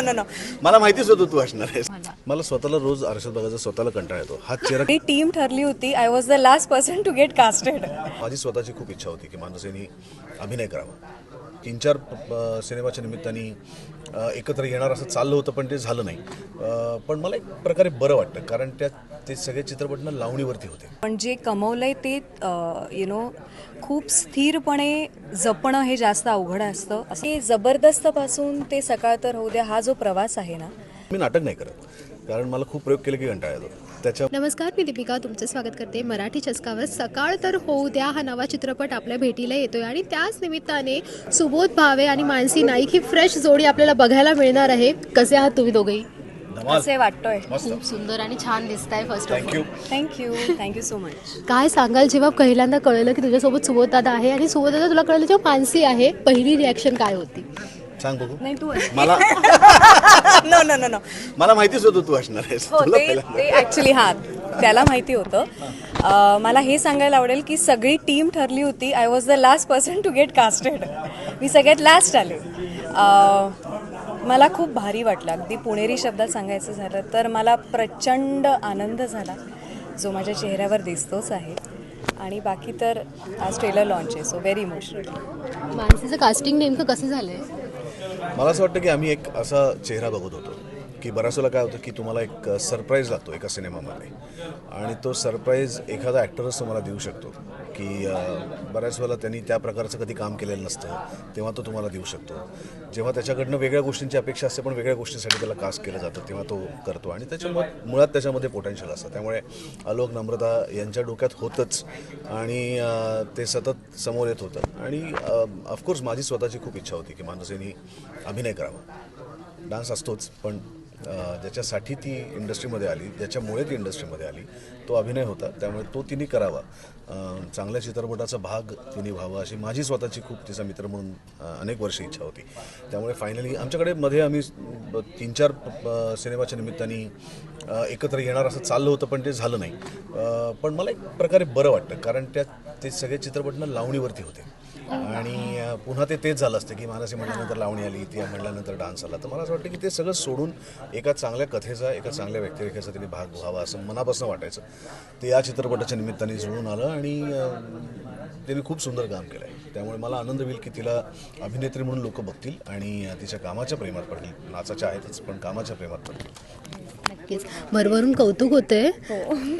No no no मला माहितीच होतं तू असणार आहेस. मला. स्वतःला रोज आरशात बघायचा स्वतःला कंटाळा येतो. हा चेहरा ही टीम ठरली होती. I was the last person to get casted माझी स्वतःची खूप इच्छा होती की मानसेनी अभिनय करावा. तीन चार सिनेमाच्या निमित्ताने एकत्र येणार असं चाललं होतं पण ते झालं नाही. पण मला एक प्रकारे बरं वाटतं. कारण त्या ते सगळे चित्रपट ना लावणीवरती होते. पण जे कमवलंय ते यु नो खूप स्थिरपणे जपणं हे जास्त अवघड असतं. असं जबरदस्तपासून ते सकाळ तर होऊ द्या हा जो प्रवास आहे ना. मी नाटक नाही करत कारण मला खूप प्रयोग केले की कंटाळा येतो. त्याच्या नमस्कार मी दीपिका. तुमचं स्वागत करते मराठी चस्कावर. सकाळ तर होऊ द्या हा नवा चित्रपट आपल्या भेटीला येतोय आणि त्याच निमित्ताने सुबोध भावे आणि मानसी नाईक ही फ्रेश जोडी आपल्याला बघायला मिळणार आहे. कसे आहात तुम्ही दोघेही? धमाल. असे वाटतोय? मस्त. खूप सुंदर आणि छान दिसत आहे first of thank you thank you thank you so much काय सांगाल जेव्हा पहिल्यांदा कळलं की तुझ्यासोबत सुबोध दादा आहे आणि सुबोध दादा तुला कळलं जेव्हा मानसी आहे पहिली रिॲक्शन काय होती? सांग बघू. नाही तू मला नो नो नो नो मला माहितीच होतं तू असणार आहेस. हो तुला ते पहिल्यांदा- ते ॲक्च्युली हां त्याला माहिती होतं. अं, मला हे सांगायला आवडेल की सगळी टीम ठरली होती. I was the last person to get casted मी सगळ्यात लास्ट आले. अं, मला खूप भारी वाटलं. अगदी पुणेरी शब्दात सांगायचं झालं तर मला प्रचंड आनंद झाला. जो माझ्या चेहऱ्यावर दिसतोच आहे. आणि बाकी तर आज ट्रेलर लॉन्च आहे सो व्हेरी इमोशनल मानसीचं कास्टिंग नेमकं कसं झालंय? मला असं वाटतं की आम्ही एक असा चेहरा बघत होतो. की बऱ्याच वेळेला काय होतं की तुम्हाला एक सरप्राईज लागतो एका सिनेमामध्ये. आणि तो सरप्राईज एखादा ॲक्टरच तुम्हाला देऊ शकतो की बऱ्याच वेळेला त्यांनी त्या प्रकारचं कधी काम केलेलं नसतं तेव्हा तो तुम्हाला देऊ शकतो. जेव्हा त्याच्याकडनं वेगळ्या गोष्टींची अपेक्षा असते पण वेगळ्या गोष्टींसाठी त्याला कास्ट केलं जातं तेव्हा तो करतो. आणि त्याच्यामुळे मुळात त्याच्यामध्ये पोटेन्शियल असतं. त्यामुळे आलोक नम्रता यांच्या डोक्यात होतंच. आणि ते सतत समोर येत होतं. आणि ऑफकोर्स माझी स्वतःची खूप इच्छा होती की मानसेनी अभिनय करावा. डान्स असतोच पण ज्याच्यासाठी ती इंडस्ट्रीमध्ये आली ज्याच्यामुळे ती इंडस्ट्रीमध्ये आली तो अभिनय होता. त्यामुळे तो तिने करावा. चांगल्या चित्रपटाचा भाग तिने व्हावा अशी माझी स्वतःची खूप तिचा मित्र म्हणून अनेक वर्ष इच्छा होती. त्यामुळे फायनली आमच्याकडे मध्ये आम्ही तीन चार सिनेमाच्या निमित्ताने एकत्र येणार असं चाललं होतं पण ते झालं नाही. पण मला एक प्रकारे बरं वाटतं कारण त्या ते सगळे चित्रपट ना लावणीवरती होते. आणि पुन्हा ते तेच झालं असतं की मानसी म्हणल्यानंतर लावणी आली ती म्हणल्यानंतर डान्स आला. तर मला असं वाटतं की ते सगळं सोडून एका चांगल्या कथेचा एका चांगल्या व्यक्तिरेखेचा त्यांनी भाग व्हावा असं मनापासून वाटायचं. ते या चित्रपटाच्या निमित्ताने जुळून आलं आणि अ, त्यांनी खूप सुंदर काम केलं आहे त्यामुळे मला आनंद होईल की तिला अभिनेत्री म्हणून लोक बघतील आणि तिच्या कामाच्या प्रेमात पडतील. नाचाच्या आहेतच पण कामाच्या प्रेमात पडतील. नक्कीच. भरभरून कौतुक होतंय.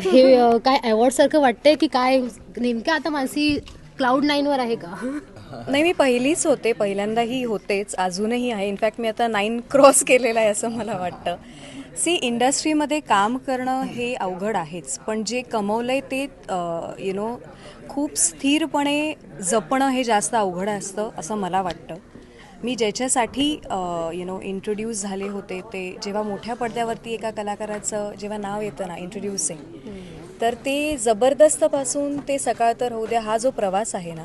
हे. अ, काय अवॉर्ड सारखं वाटतंय की काय नेमकं आता मानसी क्लाउड नाईनवर आहे का? नाही मी पहिलीच होते. पहिल्यांदाही होतेच. अजूनही आहे. इनफॅक्ट मी आता नाईन क्रॉस केलेला आहे असं मला वाटतं. सी इंडस्ट्रीमध्ये काम करणं हे अवघड आहेच. पण जे कमवलं आहे ते यु नो खूप स्थिरपणे जपणं हे जास्त अवघड असतं असं मला वाटतं. मी ज्याच्यासाठी यु नो इंट्रोड्यूस झाले होते ते जेव्हा मोठ्या पडद्यावरती एका कलाकाराचं जेव्हा नाव येतं ना इंट्रोड्युसिंग तर ते जबरदस्तपासून ते सकाळ तर होऊ द्या हा जो प्रवास आहे ना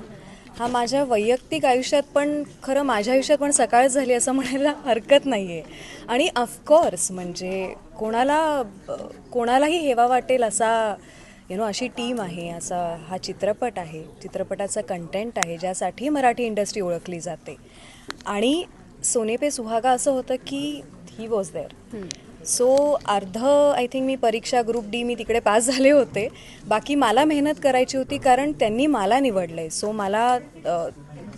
हा माझ्या वैयक्तिक आयुष्यात पण खरं माझ्या आयुष्यात पण सकाळ झाली असं म्हणायला हरकत नाही आहे आणि ऑफकोर्स म्हणजे कोणाला कोणालाही हेवा वाटेल असा यु नो अशी टीम आहे असा हा चित्रपट आहे चित्रपटाचं कंटेंट आहे ज्यासाठी मराठी इंडस्ट्री ओळखली जाते. आणि सोने पे सुहागा असं होतं की ही वॉज देअर सो अर्ध आय थिंक मी परीक्षा ग्रुप डी मी तिकडे पास झाले होते. बाकी मला मेहनत करायची होती कारण त्यांनी मला निवडलं आहे सो मला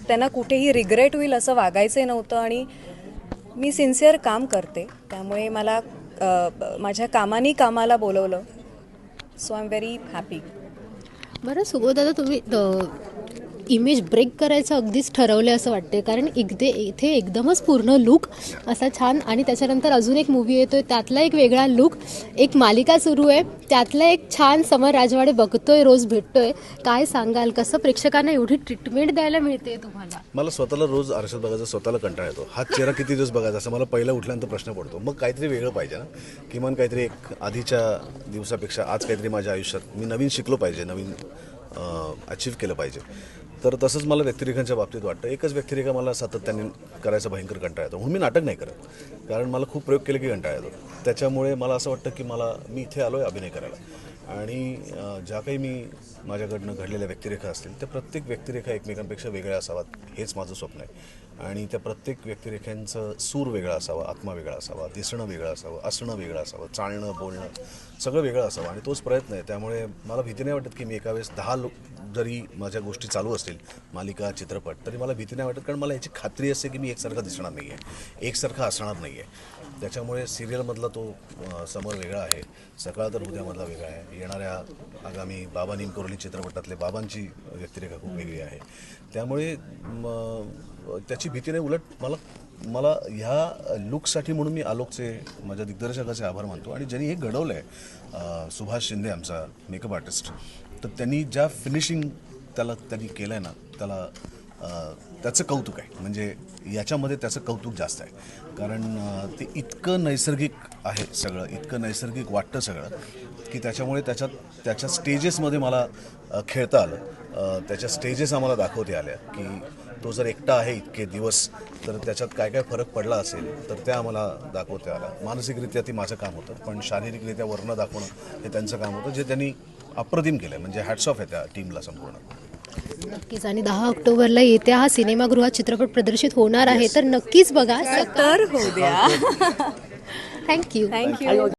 त्यांना कुठेही रिग्रेट होईल असं वागायचं नव्हतं आणि मी सिन्सिअर काम करते. त्यामुळे मला माझ्या कामानी कामाला बोलवलं. So I am very happy बरं सुबोध दादा तुम्ही इमेज ब्रेक करायचं अगदीच ठरवलं असं वाटते कारण इथे इथे एकदमच पूर्ण लुक असा छान आणि त्याच्यानंतर अजून एक मूवी येतोय. त्यातला एक वेगळा लुक एक मालिका सुरू आहे. त्यातला एक छान समर राजवाडे बघतोय रोज भेटतोय. काय सांगाल? कसं प्रेक्षकांना एवढी ट्रीटमेंट द्यायला मिळते तुम्हाला? मला स्वतःला रोज आरशात बघायचा स्वतःला कंटाळा येतो. हा चेहरा किती दिवस बघायचा? असं मला पहिला उठल्यानंतर प्रश्न पडतो. मग काहीतरी वेगळं पाहिजे ना. किमान काहीतरी एक आधीच्या दिवसापेक्षा आज काहीतरी माझ्या आयुष्यात मी नवीन शिकलो पाहिजे नवीन अचीव्ह केलं पाहिजे. तर तसंच मला व्यक्तिरेखांच्या बाबतीत वाटतं. एकच व्यक्तिरेखा मला सातत्याने करायचा भयंकर कंटाळा येतो. म्हणून मी नाटक नाही करत. कारण मला खूप प्रयोग केले की कंटाळा येतो. त्याच्यामुळे मला असं वाटतं की मला मी इथे आलो आहे अभिनय करायला. आणि ज्या काही मी माझ्याकडनं घडलेल्या व्यक्तिरेखा असतील त्या प्रत्येक व्यक्तिरेखा एकमेकांपेक्षा वेगळ्या असाव्यात हेच माझं स्वप्न आहे. आणि त्या प्रत्येक व्यक्तिरेखांचं सूर वेगळा असावा आत्मा वेगळा असावा दिसणं वेगळं असावं असणं वेगळं असावं चालणं बोलणं सगळं वेगळं असावं. आणि तोच प्रयत्न आहे. त्यामुळे मला भीती नाही वाटत की मी एका वेळेस दहा लो जरी माझ्या गोष्टी चालू असतील मालिका चित्रपट तरी मला भीती नाही वाटत कारण मला याची खात्री असते की मी एकसारखा दिसणार नाही आहे एकसारखा असणार नाही आहे त्याच्यामुळे सिरियलमधला तो समर वेगळा आहे. सकाळ तर उद्यामधला वेगळा आहे. येणाऱ्या आगामी बाबा निमकोरली चित्रपटातले बाबांची व्यक्तिरेखा खूप वेगळी आहे. त्यामुळे त्याची भीती नाही उलट मला मला ह्या लुकसाठी म्हणून मी आलोकचे माझ्या दिग्दर्शकाचे आभार मानतो. आणि ज्यांनी हे घडवलं आहे सुभाष शिंदे आमचा मेकअप आर्टिस्ट तर त्यांनी ज्या फिनिशिंग त्याला त्यांनी केलं आहे ना त्याला त्याचं कौतुक आहे. म्हणजे याच्यामध्ये त्याचं कौतुक जास्त आहे. कारण ते इतकं नैसर्गिक आहे सगळं इतकं नैसर्गिक वाटतं सगळं की त्याच्यामुळे त्याच्यात त्याच्या स्टेजेसमध्ये मला खेळता आलं. त्याच्या स्टेजेस आम्हाला दाखवते आल्या की तो जर एकटा आहे इतके दिवस तर त्याच्यात काय काय फरक पडला असेल तर त्या आम्हाला दाखवते आला मानसिकरित्या ती माझं काम होतं पण शारीरिकरित्या वर्ण दाखवणं हे त्यांचं काम होतं जे त्यांनी अप्रतिम केलं म्हणजे हॅट्स ऑफ आहे त्या टीमला संपूर्ण. नक्कीच. आणि दहा ऑक्टोबरला येत्या हा सिनेमागृहात चित्रपट प्रदर्शित होणार आहे. तर नक्कीच बघा तर होऊ द्या. Thank you thank you